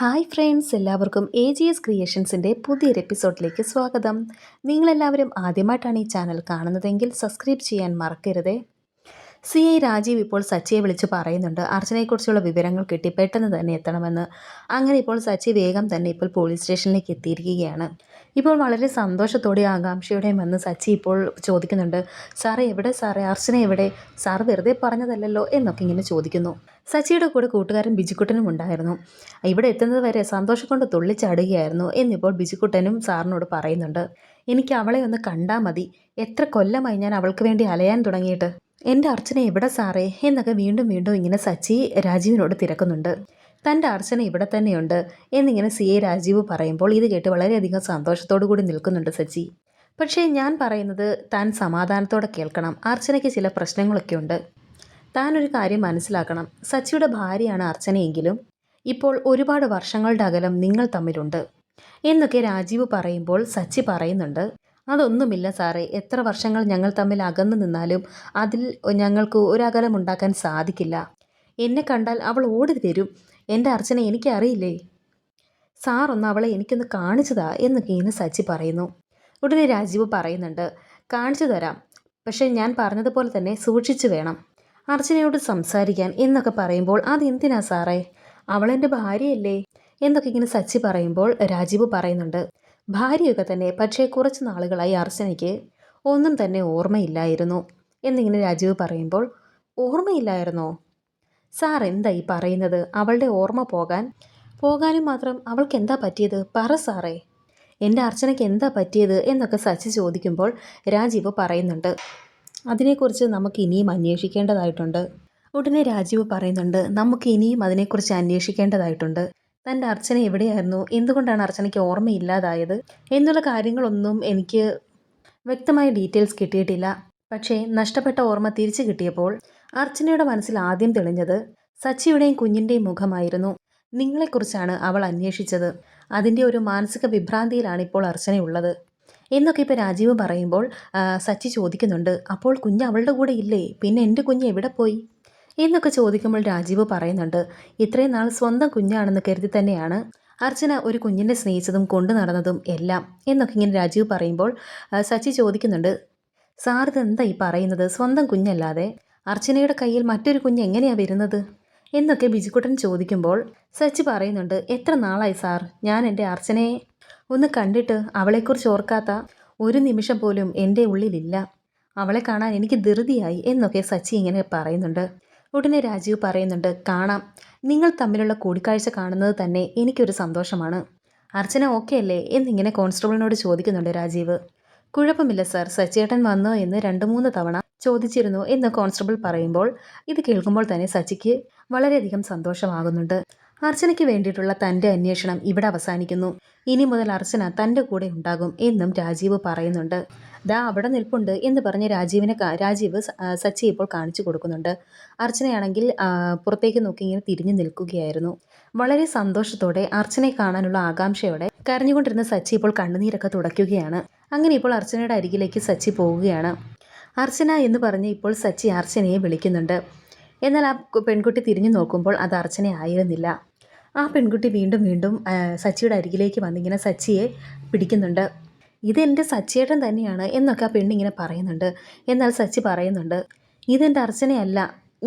Hi friends എല്ലാവർക്കും A G S ക്രിയേഷൻസിന്റെ പുതിയൊരു എപ്പിസോഡിലേക്ക് സ്വാഗതം. നിങ്ങളെല്ലാവരും ആദ്യമായിട്ടാണ് ഈ ചാനൽ കാണുന്നതെങ്കിൽ സബ്സ്ക്രൈബ് ചെയ്യാൻ മറക്കരുതേ. സി ഐ രാജീവ് ഇപ്പോൾ സച്ചിയെ വിളിച്ച് പറയുന്നുണ്ട്. അർച്ചനയെക്കുറിച്ചുള്ള വിവരങ്ങൾ കിട്ടി പെട്ടെന്ന് തന്നെ എത്തണമെന്ന്. അങ്ങനെ ഇപ്പോൾ സച്ചി വേഗം തന്നെ ഇപ്പോൾ പോലീസ് സ്റ്റേഷനിലേക്ക് എത്തിയിരിക്കുകയാണ്. ഇപ്പോൾ വളരെ സന്തോഷത്തോടെ ആകാംക്ഷയോടെയും വന്ന് സച്ചി ഇപ്പോൾ ചോദിക്കുന്നുണ്ട് സാറേ എവിടെ? സാറേ അർച്ചന എവിടെ? സാർ വെറുതെ പറഞ്ഞതല്ലല്ലോ? എന്നൊക്കെ ഇങ്ങനെ ചോദിക്കുന്നു. സച്ചിയുടെ കൂടെ കൂട്ടുകാരൻ ബിജുക്കുട്ടനും ഉണ്ടായിരുന്നു. ഇവിടെ എത്തുന്നത് വരെ സന്തോഷം കൊണ്ട് തുള്ളിച്ചാടുകയായിരുന്നു എന്നിപ്പോൾ ബിജുക്കുട്ടനും സാറിനോട് പറയുന്നുണ്ട്. എനിക്ക് അവളെ ഒന്ന് കണ്ടാൽ മതി. എത്ര കൊല്ലമായി ഞാൻ അവൾക്ക് വേണ്ടി അലയാൻ തുടങ്ങിയിട്ട്. എന്റെ അർച്ചന എവിടെ സാറേ? എന്നൊക്കെ വീണ്ടും വീണ്ടും ഇങ്ങനെ സച്ചി രാജീവിനോട് തിരക്കുന്നുണ്ട്. തന്റെ അർച്ചന ഇവിടെ തന്നെയുണ്ട് എന്നിങ്ങനെ സി എ രാജീവ് പറയുമ്പോൾ ഇത് കേട്ട് വളരെയധികം സന്തോഷത്തോടു കൂടി നിൽക്കുന്നുണ്ട് സച്ചി. പക്ഷേ ഞാൻ പറയുന്നത് താൻ സമാധാനത്തോടെ കേൾക്കണം. അർച്ചനയ്ക്ക് ചില പ്രശ്നങ്ങളൊക്കെ ഉണ്ട്. താൻ ഒരു കാര്യം മനസ്സിലാക്കണം. സച്ചിയുടെ ഭാര്യയാണ് അർച്ചനയെങ്കിലും ഇപ്പോൾ ഒരുപാട് വർഷങ്ങളുടെ അകലം നിങ്ങൾ തമ്മിലുണ്ട്. എന്നൊക്കെ രാജീവ് പറയുമ്പോൾ സച്ചി പറയുന്നുണ്ട്. അതൊന്നുമില്ല സാറേ. എത്ര വർഷങ്ങൾ ഞങ്ങൾ തമ്മിൽ അകന്നു നിന്നാലും അതിൽ ഞങ്ങൾക്ക് ഒരു അകലം ഉണ്ടാക്കാൻ സാധിക്കില്ല. എന്നെ കണ്ടാൽ അവൾ ഓടി തരും എന്റെ അർച്ചന എനിക്കറിയില്ലേ സാറൊന്ന് അവളെ എനിക്കൊന്ന് കാണിച്ചതാ എന്ന് കീന സച്ചി പറയുന്നു. ഉടനെ രാജീവ് പറയുന്നുണ്ട് കാണിച്ചു തരാം. പക്ഷേ ഞാൻ പറഞ്ഞതുപോലെ തന്നെ സൂക്ഷിച്ചു വേണം. അർച്ചനയോട് സംസാരിക്കാൻ എന്നൊക്കെ പറയുമ്പോൾ അതെന്തിനാ സാറേ? അവളെന്റെ ഭാര്യയല്ലേ? എന്നൊക്കെ ഇങ്ങനെ സച്ചി പറയുമ്പോൾ രാജീവ് പറയുന്നുണ്ട് ഭാര്യയൊക്കെ തന്നെ പക്ഷേ കുറച്ച് നാളുകളായി അർച്ചനയ്ക്ക് ഒന്നും തന്നെ ഓർമ്മയില്ലായിരുന്നു. എന്നിങ്ങനെ രാജീവ് പറയുമ്പോൾ ഓർമ്മയില്ലായിരുന്നോ? സാർ എന്താ ഈ പറയുന്നത്? അവളുടെ ഓർമ്മ പോകാൻ? പോകാനും മാത്രം അവൾക്ക് എന്താ പറ്റിയത്? പറ സാറേ. എന്റെ അർച്ചനയ്ക്ക് എന്താ പറ്റിയത്? എന്നൊക്കെ സച്ചി ചോദിക്കുമ്പോൾ രാജീവ് പറയുന്നുണ്ട്. അതിനെക്കുറിച്ച് നമുക്ക് ഇനിയും അന്വേഷിക്കേണ്ടതായിട്ടുണ്ട്. ഉടനെ രാജീവ് പറയുന്നുണ്ട് നമുക്ക് ഇനിയും അതിനെക്കുറിച്ച് അന്വേഷിക്കേണ്ടതായിട്ടുണ്ട്. തന്റെ അർച്ചന എവിടെയായിരുന്നു? എന്തുകൊണ്ടാണ് അർച്ചനയ്ക്ക് ഓർമ്മയില്ലാതായത്? എന്നുള്ള കാര്യങ്ങളൊന്നും എനിക്ക് വ്യക്തമായ ഡീറ്റെയിൽസ് കിട്ടിയിട്ടില്ല. പക്ഷേ നഷ്ടപ്പെട്ട ഓർമ്മ തിരിച്ചു കിട്ടിയപ്പോൾ അർച്ചനയുടെ മനസ്സിൽ ആദ്യം തെളിഞ്ഞത് സച്ചിയുടെയും കുഞ്ഞിന്റെയും മുഖമായിരുന്നു. നിങ്ങളെക്കുറിച്ചാണ് അവൾ അന്വേഷിച്ചത്. അതിന്റെ ഒരു മാനസിക വിഭ്രാന്തിയിലാണ് ഇപ്പോൾ അർച്ചനയുള്ളത്. എന്നൊക്കെ ഇപ്പോൾ രാജീവ് പറയുമ്പോൾ സച്ചി ചോദിക്കുന്നുണ്ട്. അപ്പോൾ കുഞ്ഞ് അവളുടെ കൂടെ ഇല്ലേ? പിന്നെ എന്റെ കുഞ്ഞ് എവിടെ പോയി? എന്നൊക്കെ ചോദിക്കുമ്പോൾ രാജീവ് പറയുന്നുണ്ട് ഇത്രയും നാൾ സ്വന്തം കുഞ്ഞാണെന്ന് കരുതി തന്നെയാണ് അർച്ചന ഒരു കുഞ്ഞിനെ സ്നേഹിച്ചതും കൊണ്ടു നടന്നതും എല്ലാം എന്നൊക്കെ ഇങ്ങനെ രാജീവ് പറയുമ്പോൾ സച്ചി ചോദിക്കുന്നുണ്ട് സാർ ഇതെന്താ ഈ പറയുന്നത്? സ്വന്തം കുഞ്ഞല്ലാതെ? അർച്ചനയുടെ കയ്യിൽ മറ്റൊരു കുഞ്ഞ് എങ്ങനെയാണ് വരുന്നത്? എന്നൊക്കെ ബിജുക്കുട്ടൻ ചോദിക്കുമ്പോൾ സച്ചി പറയുന്നുണ്ട് എത്ര നാളായി സാർ? ഞാൻ എന്റെ അർച്ചനയെ ഒന്ന് കണ്ടിട്ട് അവളെക്കുറിച്ച് ഓർക്കാത്ത ഒരു നിമിഷം പോലും എന്റെ ഉള്ളിലില്ല. അവളെ കാണാൻ എനിക്ക് ധൃതിയായി എന്നൊക്കെ സച്ചി ഇങ്ങനെ പറയുന്നുണ്ട്. ഉടനെ രാജീവ് പറയുന്നുണ്ട് കാണാം. നിങ്ങൾ തമ്മിലുള്ള കൂടിക്കാഴ്ച കാണുന്നത് തന്നെ എനിക്കൊരു സന്തോഷമാണ്. അർച്ചന ഓക്കെ അല്ലേ? എന്നിങ്ങനെ കോൺസ്റ്റബിളിനോട് ചോദിക്കുന്നുണ്ട് രാജീവ്. കുഴപ്പമില്ല സർ സച്ചേട്ടൻ വന്നോ എന്ന് രണ്ട് മൂന്ന് തവണ ചോദിച്ചിരുന്നു എന്ന് കോൺസ്റ്റബിൾ പറയുമ്പോൾ ഇത് കേൾക്കുമ്പോൾ തന്നെ സച്ചിക്ക് വളരെയധികം സന്തോഷമാകുന്നുണ്ട്. അർച്ചനയ്ക്ക് വേണ്ടിയിട്ടുള്ള തന്റെ അന്വേഷണം ഇവിടെ അവസാനിക്കുന്നു. ഇനി മുതൽ അർച്ചന തന്റെ കൂടെ ഉണ്ടാകും എന്നും രാജീവ് പറയുന്നുണ്ട്. ദാ അവിടെ നിൽപ്പുണ്ട് എന്ന് പറഞ്ഞ് രാജീവിനെ രാജീവ് സച്ചി ഇപ്പോൾ കാണിച്ചു കൊടുക്കുന്നുണ്ട്. അർച്ചനയാണെങ്കിൽ പുറത്തേക്ക് നോക്കി ഇങ്ങനെ തിരിഞ്ഞു നിൽക്കുകയായിരുന്നു. വളരെ സന്തോഷത്തോടെ അർച്ചനയെ കാണാനുള്ള ആകാംക്ഷയോടെ കരഞ്ഞുകൊണ്ടിരുന്ന സച്ചി ഇപ്പോൾ കണ്ണുനീരൊക്കെ തുടയ്ക്കുകയാണ്. അങ്ങനെ ഇപ്പോൾ അർച്ചനയുടെ അരികിലേക്ക് സച്ചി പോവുകയാണ്. അർച്ചന എന്ന് പറഞ്ഞ് ഇപ്പോൾ സച്ചി അർച്ചനയെ വിളിക്കുന്നുണ്ട്. എന്നാൽ ആ പെൺകുട്ടി തിരിഞ്ഞു നോക്കുമ്പോൾ അത് അർച്ചന ആയിരുന്നില്ല ആ പെൺകുട്ടി വീണ്ടും വീണ്ടും സച്ചിയുടെ അരികിലേക്ക് വന്നിങ്ങനെ സച്ചിയെ പിടിക്കുന്നുണ്ട്. ഇതെന്റെ സച്ചിയേട്ടൻ തന്നെയാണ് എന്നൊക്കെ ആ പെണ്ണിങ്ങനെ പറയുന്നുണ്ട്. എന്നാൽ സച്ചി പറയുന്നുണ്ട് ഇതെന്റെ അർച്ചനയല്ല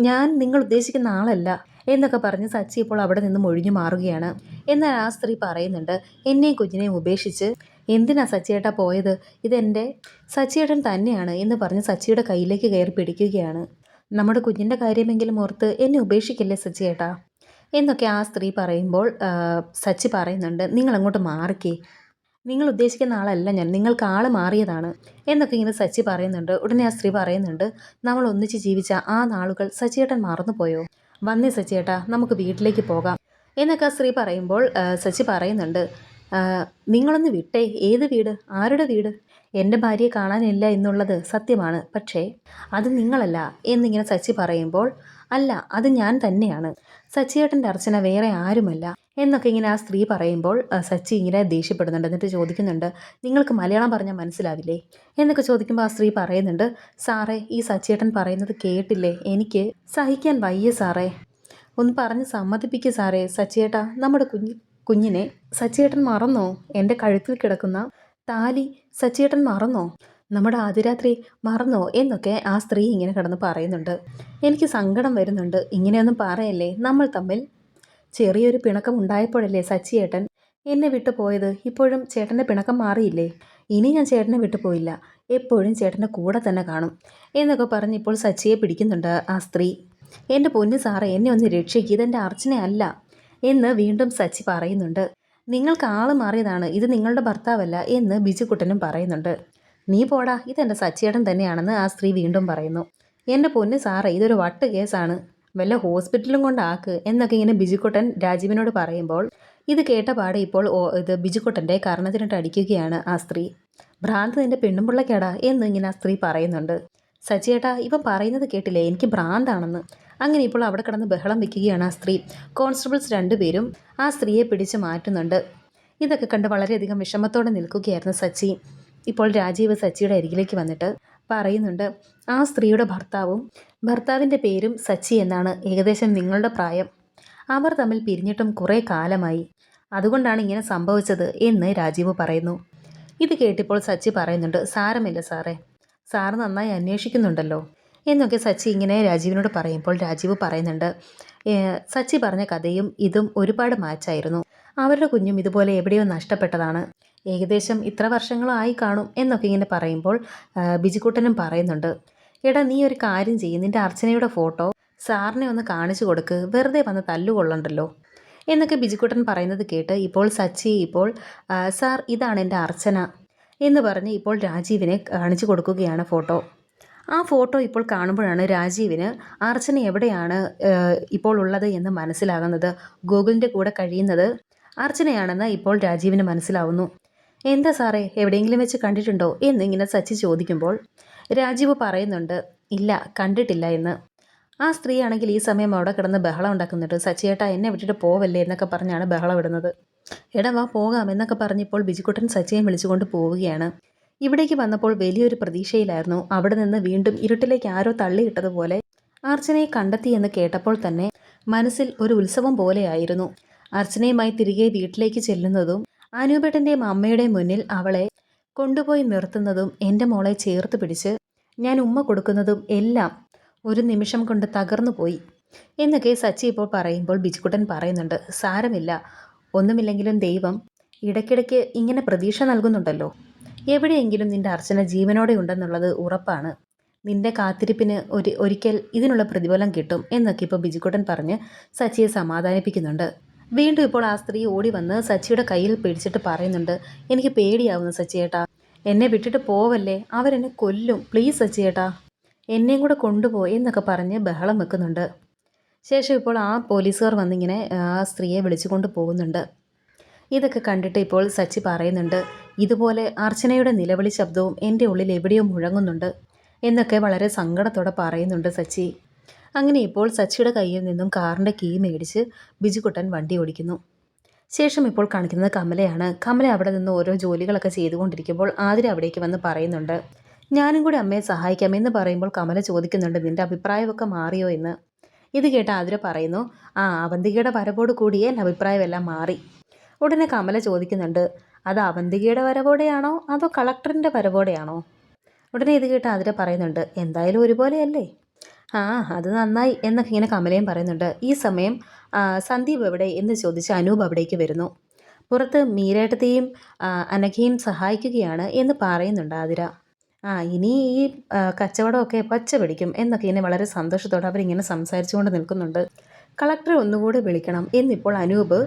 ഞാൻ നിങ്ങൾ ഉദ്ദേശിക്കുന്ന ആളല്ല എന്നൊക്കെ പറഞ്ഞ് സച്ചി ഇപ്പോൾ അവിടെ നിന്നും ഒഴിഞ്ഞു മാറുകയാണ്. എന്നാൽ ആ സ്ത്രീ പറയുന്നുണ്ട് എന്നെയും കുഞ്ഞിനെയും ഉപേക്ഷിച്ച് എന്തിനാ സച്ചിയേട്ട പോയത്? ഇതെന്റെ സച്ചിയേട്ടൻ തന്നെയാണ് എന്ന് പറഞ്ഞ് സച്ചിയുടെ കയ്യിലേക്ക് കയറി പിടിക്കുകയാണ്. നമ്മുടെ കുഞ്ഞിന്റെ കാര്യമെങ്കിലും ഓർത്ത് എന്നെ ഉപേക്ഷിക്കല്ലേ സച്ചിയേട്ടാ എന്നൊക്കെ ആ സ്ത്രീ പറയുമ്പോൾ സച്ചി പറയുന്നുണ്ട് നിങ്ങൾ അങ്ങോട്ട് മാറിക്കേ. നിങ്ങൾ ഉദ്ദേശിക്കുന്ന ആളല്ല ഞാൻ. നിങ്ങൾക്ക് ആൾ മാറിയതാണ്. എന്നൊക്കെ ഇങ്ങനെ സച്ചി പറയുന്നുണ്ട്. ഉടനെ ആ സ്ത്രീ പറയുന്നുണ്ട് നമ്മൾ ഒന്നിച്ച് ജീവിച്ച ആ നാളുകൾ സച്ചിയേട്ടൻ മറന്നുപോയോ വന്നേ സച്ചിയേട്ടാ നമുക്ക് വീട്ടിലേക്ക് പോകാം. എന്നൊക്കെ ആ സ്ത്രീ പറയുമ്പോൾ സച്ചി പറയുന്നുണ്ട് നിങ്ങളൊന്ന് വിട്ടേ. ഏത് വീട്? ആരുടെ വീട്? എന്റെ ഭാര്യയെ കാണാനില്ല എന്നുള്ളത് സത്യമാണ്. പക്ഷേ അത് നിങ്ങളല്ല. എന്നിങ്ങനെ സച്ചി പറയുമ്പോൾ അല്ല അത് ഞാൻ തന്നെയാണ്. സച്ചിയേട്ടന്റെ അർച്ചന വേറെ ആരുമല്ല എന്നൊക്കെ ഇങ്ങനെ ആ സ്ത്രീ പറയുമ്പോൾ സച്ചി ഇങ്ങനെ ദേഷ്യപ്പെടുന്നുണ്ട്. എന്നിട്ട് ചോദിക്കുന്നുണ്ട് നിങ്ങൾക്ക് മലയാളം പറഞ്ഞാൽ മനസ്സിലാവില്ലേ? എന്നൊക്കെ ചോദിക്കുമ്പോൾ ആ സ്ത്രീ പറയുന്നുണ്ട് സാറേ ഈ സച്ചിയേട്ടൻ പറയുന്നത് കേട്ടില്ലേ? എനിക്ക് സഹിക്കാൻ വയ്യ സാറേ. ഒന്ന് പറഞ്ഞ് സമ്മതിപ്പിക്കുക സാറേ. സച്ചിയേട്ടാ നമ്മുടെ കുഞ്ഞ് കുഞ്ഞിനെ സച്ചിയേട്ടൻ മറന്നോ? എന്റെ കഴുത്തിൽ കിടക്കുന്ന താലി സച്ചിയേട്ടൻ മറന്നോ? നമ്മുടെ ആദ്യരാത്രി മറന്നോ എന്നൊക്കെ ആ സ്ത്രീ ഇങ്ങനെ കിടന്ന് പറയുന്നുണ്ട്. എനിക്ക് സങ്കടം വരുന്നുണ്ട്. ഇങ്ങനെയൊന്നും പറയല്ലേ? നമ്മൾ തമ്മിൽ ചെറിയൊരു പിണക്കം ഉണ്ടായപ്പോഴല്ലേ സച്ചിയേട്ടൻ എന്നെ വിട്ടു പോയത്? ഇപ്പോഴും ചേട്ടന്റെ പിണക്കം മാറിയില്ലേ? ഇനി ഞാൻ ചേട്ടനെ വിട്ടു പോയില്ല. എപ്പോഴും ചേട്ടന്റെ കൂടെ തന്നെ കാണും എന്നൊക്കെ പറഞ്ഞ് ഇപ്പോൾ സച്ചിയെ പിടിക്കുന്നുണ്ട് ആ സ്ത്രീ. എന്റെ പൊന്നു സാറേ എന്നെ ഒന്ന് രക്ഷിക്കുക ഇതെന്റെ അർച്ചനയല്ല എന്ന് വീണ്ടും സച്ചി പറയുന്നുണ്ട്. നിങ്ങൾക്ക് ആൾ മാറിയതാണ്. ഇത് നിങ്ങളുടെ ഭർത്താവല്ല എന്ന് ബിജുക്കുട്ടനും പറയുന്നുണ്ട്. നീ പോടാ ഇതെന്റെ സച്ചിയേട്ടൻ തന്നെയാണെന്ന് ആ സ്ത്രീ വീണ്ടും പറയുന്നു. എന്റെ പൊന്ന് സാറേ ഇതൊരു വട്ട് കേസാണ്. വല്ല ഹോസ്പിറ്റലും കൊണ്ടാക്ക് എന്നൊക്കെ ഇങ്ങനെ ബിജുക്കുട്ടൻ രാജീവിനോട് പറയുമ്പോൾ ഇത് കേട്ട പാടെ ഇപ്പോൾ ഇത് ബിജുക്കുട്ടന്റെ കർണത്തിനിട്ട് അടിക്കുകയാണ് ആ സ്ത്രീ. ഭ്രാന്ത് നിന്റെ പെണ്ണുമ്പിള്ളക്കേടാ എന്ന് ഇങ്ങനെ ആ സ്ത്രീ പറയുന്നുണ്ട്. സച്ചിയേട്ടാ ഇവൻ പറയുന്നത് കേട്ടില്ലേ? എനിക്ക് ഭ്രാന്താണെന്ന്. അങ്ങനെ ഇപ്പോൾ അവിടെ കിടന്ന് ബഹളം വെക്കുകയാണ് ആ സ്ത്രീ. കോൺസ്റ്റബിൾസ് രണ്ടുപേരും ആ സ്ത്രീയെ പിടിച്ച് മാറ്റുന്നുണ്ട്. ഇതൊക്കെ കണ്ട് വളരെയധികം വിഷമത്തോടെ നിൽക്കുകയായിരുന്നു സച്ചി. ഇപ്പോൾ രാജീവ് സച്ചിയുടെ അരികിലേക്ക് വന്നിട്ട് പറയുന്നുണ്ട് ആ സ്ത്രീയുടെ ഭർത്താവും ഭർത്താവിന്റെ പേരും സച്ചി എന്നാണ് ഏകദേശം നിങ്ങളുടെ പ്രായം. അവർ തമ്മിൽ പിരിഞ്ഞിട്ടും കുറേ കാലമായി. അതുകൊണ്ടാണ് ഇങ്ങനെ സംഭവിച്ചത് എന്ന് രാജീവ് പറയുന്നു. ഇത് കേട്ടിപ്പോൾ സച്ചി പറയുന്നുണ്ട് സാരമില്ല സാറേ. സാറ് നന്നായി അന്വേഷിക്കുന്നുണ്ടല്ലോ. എന്നൊക്കെ സച്ചി ഇങ്ങനെ രാജീവിനോട് പറയുമ്പോൾ രാജീവ് പറയുന്നുണ്ട് സച്ചി പറഞ്ഞ കഥയും ഇതും ഒരുപാട് മാച്ചായിരുന്നു അവരുടെ കുഞ്ഞും ഇതുപോലെ എവിടെയോ നഷ്ടപ്പെട്ടതാണ്. ഏകദേശം ഇത്ര വർഷങ്ങളായി കാണും എന്നൊക്കെ ഇങ്ങനെ പറയുമ്പോൾ ബിജിക്കുട്ടനും പറയുന്നുണ്ട് എടാ നീ ഒരു കാര്യം ചെയ്യും നിന്റെ അർച്ചനയുടെ ഫോട്ടോ സാറിനെ ഒന്ന് കാണിച്ചു കൊടുക്ക് വെറുതെ വന്ന് തല്ലുകൊള്ളണ്ടല്ലോ. എന്നൊക്കെ ബിജുക്കുട്ടൻ പറയുന്നത് കേട്ട് ഇപ്പോൾ സച്ചി ഇപ്പോൾ "ആ, സാർ ഇതാണ് എന്റെ അർച്ചന എന്ന് പറഞ്ഞ് ഇപ്പോൾ രാജീവിനെ കാണിച്ചു കൊടുക്കുകയാണ് ഫോട്ടോ. ആ ഫോട്ടോ ഇപ്പോൾ കാണുമ്പോഴാണ് രാജീവിന് അർച്ചന എവിടെയാണ് ഇപ്പോൾ ഉള്ളത് എന്ന് മനസ്സിലാകുന്നത്. ഗൂഗിളിന്റെ കൂടെ കഴിയുന്നത് അർച്ചനയാണെന്ന് ഇപ്പോൾ രാജീവിന് മനസ്സിലാവുന്നു. എന്താ സാറേ എവിടെയെങ്കിലും വെച്ച് കണ്ടിട്ടുണ്ടോ? എന്നിങ്ങനെ സച്ചി ചോദിക്കുമ്പോൾ രാജീവ് പറയുന്നുണ്ട് ഇല്ല കണ്ടിട്ടില്ല എന്ന്. ആ സ്ത്രീയാണെങ്കിൽ ഈ സമയം അവിടെ കിടന്ന് ബഹളം ഉണ്ടാക്കുന്നുണ്ട്. സച്ചിയേട്ടാ എന്നെ വിട്ടിട്ട് പോവല്ലേ? എന്നൊക്കെ പറഞ്ഞാണ് ബഹളം ഇടുന്നത്. എടാ വാ പോകാം എന്നൊക്കെ പറഞ്ഞപ്പോൾ ബിജുക്കുട്ടൻ സച്ചിയെ വിളിച്ചുകൊണ്ട് പോവുകയാണ്. ഇവിടേക്ക് വന്നപ്പോൾ വലിയൊരു പ്രതീക്ഷയിലായിരുന്നു. അവിടെ നിന്ന് വീണ്ടും ഇരുട്ടിലേക്ക് ആരോ തള്ളിയിട്ടതുപോലെ അർച്ചനയെ കണ്ടെത്തി എന്ന് കേട്ടപ്പോൾ തന്നെ മനസ്സിൽ ഒരു ഉത്സവം പോലെയായിരുന്നു. അർച്ചനയുമായി തിരികെ വീട്ടിലേക്ക് ചെല്ലുന്നതും അനൂപേട്ടന്റെയും അമ്മയുടെ മുന്നിൽ അവളെ കൊണ്ടുപോയി നിർത്തുന്നതും എന്റെ മോളെ ചേർത്ത് പിടിച്ച് ഞാൻ ഉമ്മ കൊടുക്കുന്നതും എല്ലാം ഒരു നിമിഷം കൊണ്ട് തകർന്നു പോയി. എന്നൊക്കെ സച്ചി ഇപ്പോൾ പറയുമ്പോൾ ബിജുക്കുട്ടൻ പറയുന്നുണ്ട് സാരമില്ല. ഒന്നുമില്ലെങ്കിലും ദൈവം ഇടയ്ക്കിടയ്ക്ക് ഇങ്ങനെ പ്രതീക്ഷ നൽകുന്നുണ്ടല്ലോ. എവിടെയെങ്കിലും നിന്റെ അർച്ചന ജീവനോടെ ഉണ്ടെന്നുള്ളത് ഉറപ്പാണ്. നിന്റെ കാത്തിരിപ്പിന് ഒരു ഒരിക്കൽ ഇതിനുള്ള പ്രതിഫലം കിട്ടും എന്നൊക്കെ ഇപ്പോൾ ബിജുക്കുട്ടൻ പറഞ്ഞ് സച്ചിയെ സമാധാനിപ്പിക്കുന്നുണ്ട്. വീണ്ടും ഇപ്പോൾ ആ സ്ത്രീ ഓടി വന്ന് സച്ചിയുടെ കയ്യിൽ പിടിച്ചിട്ട് പറയുന്നുണ്ട് എനിക്ക് പേടിയാവുന്നു സച്ചിയേട്ടാ. എന്നെ വിട്ടിട്ട് പോവല്ലേ? അവരെന്നെ കൊല്ലും. പ്ലീസ് സച്ചിയേട്ടാ. എന്നെയും കൂടെ കൊണ്ടുപോയി എന്നൊക്കെ പറഞ്ഞ് ബഹളം വെക്കുന്നുണ്ട്. ശേഷം ഇപ്പോൾ ആ പോലീസുകാർ വന്നിങ്ങനെ ആ സ്ത്രീയെ വിളിച്ചുകൊണ്ട് പോകുന്നുണ്ട്. ഇതൊക്കെ കണ്ടിട്ട് ഇപ്പോൾ സച്ചി പറയുന്നുണ്ട് ഇതുപോലെ അർച്ചനയുടെ നിലവിളി ശബ്ദവും എന്റെ ഉള്ളിൽ എവിടെയോ മുഴങ്ങുന്നുണ്ട് എന്നൊക്കെ വളരെ സങ്കടത്തോടെ പറയുന്നുണ്ട് സച്ചി. അങ്ങനെ ഇപ്പോൾ സച്ചിയുടെ കയ്യിൽ നിന്നും കാറിന്റെ കീ മേടിച്ച് ബിജുക്കുട്ടൻ വണ്ടി ഓടിക്കുന്നു. ശേഷം ഇപ്പോൾ കാണിക്കുന്നത് കമലയാണ്. കമല അവിടെ നിന്ന് ഓരോ ജോലികളൊക്കെ ചെയ്തുകൊണ്ടിരിക്കുമ്പോൾ ആതിര അവിടേക്ക് വന്ന് പറയുന്നുണ്ട് ഞാനും കൂടി അമ്മയെ സഹായിക്കാം എന്ന് പറയുമ്പോൾ കമല ചോദിക്കുന്നുണ്ട് നിന്റെ അഭിപ്രായമൊക്കെ മാറിയോ എന്ന്? ഇത് കേട്ട് ആതിര പറയുന്നു ആ അവന്തികയുടെ വരവോട് കൂടിയേ അഭിപ്രായമെല്ലാം മാറി. ഉടനെ കമല ചോദിക്കുന്നുണ്ട് അത് അവന്തികയുടെ വരവോടെയാണോ അതോ കളക്ടറിന്റെ വരവോടെയാണോ? ഉടനെ ഇത് കേട്ട് ആതിര പറയുന്നുണ്ട് എന്തായാലും ഒരുപോലെയല്ലേ? ആ അത് നന്നായി എന്നൊക്കെ ഇങ്ങനെ കമലയും പറയുന്നുണ്ട്. ഈ സമയം സന്ദീപ് എവിടെ എന്ന് ചോദിച്ച് അനൂപ് അവിടേക്ക് വരുന്നു. പുറത്ത് മീരേട്ടത്തെയും അനഘയും സഹായിക്കുകയാണ് എന്ന് പറയുന്നുണ്ട് ആതിര. ആ ഇനി ഈ കച്ചവടമൊക്കെ പച്ച പിടിക്കും എന്നൊക്കെ ഇങ്ങനെ വളരെ സന്തോഷത്തോടെ അവരിങ്ങനെ സംസാരിച്ചുകൊണ്ട് നിൽക്കുന്നുണ്ട്. കളക്ടറെ ഒന്നുകൂടി വിളിക്കണം എന്നിപ്പോൾ അനൂപ്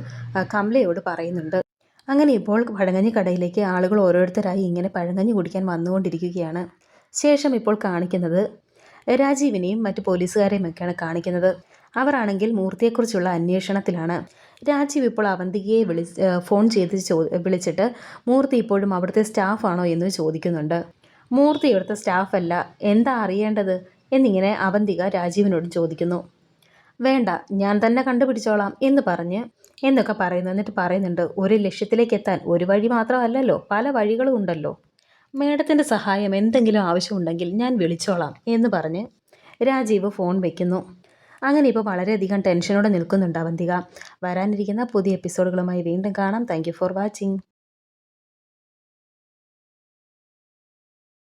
കമലയോട് പറയുന്നുണ്ട്. അങ്ങനെ ഇപ്പോൾ പഴങ്ങഞ്ഞി കടയിലേക്ക് ആളുകൾ ഓരോരുത്തരായി ഇങ്ങനെ പഴങ്ങഞ്ഞി കുടിക്കാൻ വന്നുകൊണ്ടിരിക്കുകയാണ്. ശേഷം ഇപ്പോൾ കാണിക്കുന്നത് രാജീവിനെയും മറ്റ് പോലീസുകാരെയും ഒക്കെയാണ് കാണിക്കുന്നത്. അവരാണെങ്കിൽ മൂർത്തിയെക്കുറിച്ചുള്ള അന്വേഷണത്തിലാണ്. രാജീവ് ഇപ്പോൾ അവന്തികയെ വിളി ഫോൺ ചെയ്ത് ചോ വിളിച്ചിട്ട് മൂർത്തി ഇപ്പോഴും അവിടുത്തെ സ്റ്റാഫാണോ എന്ന് ചോദിക്കുന്നുണ്ട്. മൂർത്തി ഇവിടുത്തെ സ്റ്റാഫല്ല എന്താ അറിയേണ്ടത്? എന്നിങ്ങനെ അവന്തിക രാജീവിനോട് ചോദിക്കുന്നു. വേണ്ട ഞാൻ തന്നെ കണ്ടുപിടിച്ചോളാം എന്ന് പറഞ്ഞ് എന്നൊക്കെ പറയുന്നു. എന്നിട്ട് പറയുന്നുണ്ട് ഒരു ലക്ഷ്യത്തിലേക്ക് എത്താൻ ഒരു വഴി മാത്രമല്ലല്ലോ പല വഴികളും ഉണ്ടല്ലോ. മേഡത്തിന്റെ സഹായം എന്തെങ്കിലും ആവശ്യമുണ്ടെങ്കിൽ ഞാൻ വിളിച്ചോളാം എന്ന് പറഞ്ഞ് രാജീവ് ഫോൺ വയ്ക്കുന്നു അങ്ങനെ ഇപ്പോൾ വളരെയധികം ടെൻഷനോടെ നിൽക്കുന്നുണ്ട് അവന്തിക. വരാനിരിക്കുന്ന പുതിയ എപ്പിസോഡുകളുമായി വീണ്ടും കാണാം. Thank for watching